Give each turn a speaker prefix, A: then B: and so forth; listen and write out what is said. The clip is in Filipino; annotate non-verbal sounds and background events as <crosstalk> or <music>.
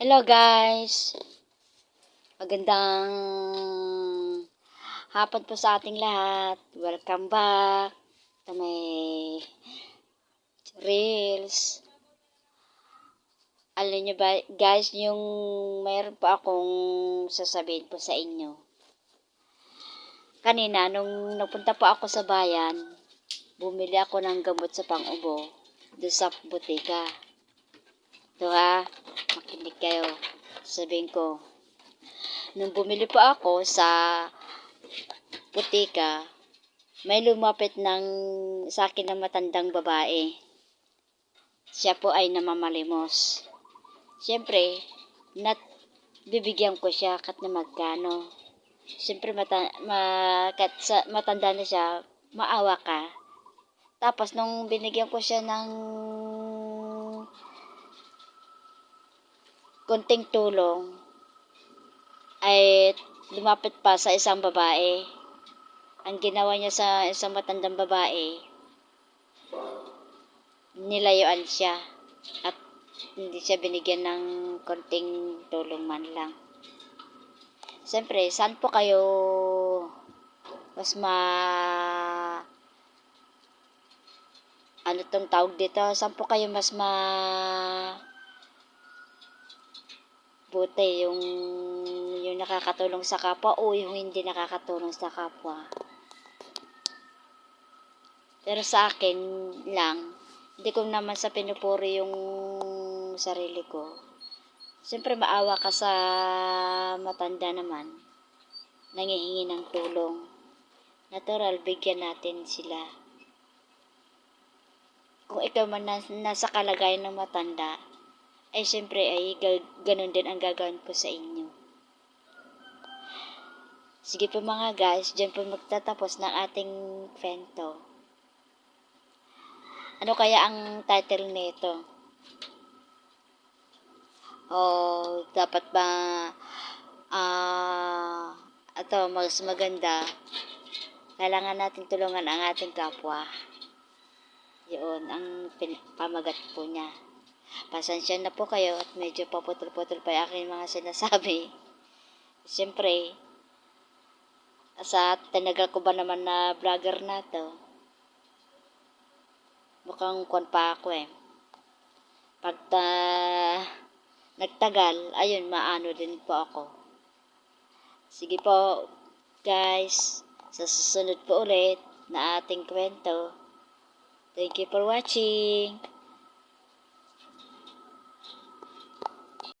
A: Hello guys! Magandang hapon po sa ating lahat. Welcome back to my reels. Alam niyo ba guys, yung mayroon po akong sasabihin po sa inyo. Kanina, nung napunta po ako sa bayan, bumili ako ng gamot sa pang-ubo doon sa butika. Ito ha, makinig kayo. Sabihin ko, nung bumili po ako sa butika, may lumapit ng sa akin ng matandang babae. Siya po ay namamalimos. Siyempre, nat bibigyan ko siya kat na magkano. Siyempre, mata, ma, kat sa, matanda na siya, maawa ka. Tapos, nung binigyan ko siya ng konting tulong, ay lumapit pa sa isang babae. Ang ginawa niya sa isang matandang babae, nilayuan siya at hindi siya binigyan ng konting tulong man lang. Siyempre, saan po kayo mas ma ano tong tawag dito? Saan po kayo mas ma buti yung yung nakakatulong sa kapwa o yung hindi nakakatulong sa kapwa. Pero sa akin lang, hindi ko naman sa pinupuri yung sarili ko. Siyempre maawa ka sa matanda naman. Nangihingi ng tulong. Natural, bigyan natin sila. Kung ikaw man nas- nasa kalagayan ng matanda, ay siyempre ay ga- ganun din ang gagawin ko sa inyo. Sige po mga guys, dyan po magtatapos ng ating kwento. Ano kaya ang title nito? O dapat ba ah ito mas maganda kailangan natin tulungan ang ating kapwa. Yun ang pamagat po niya. Pasensya na po kayo at medyo paputol-putol pa yung aking mga sinasabi. <laughs> Siyempre, sa tinagal ko ba naman na vlogger na to, mukhang kwan pa ako eh. Pag ta- nagtagal, ayun, maano din po ako. Sige po, guys, sa susunod po ulit na ating kwento. Thank you for watching.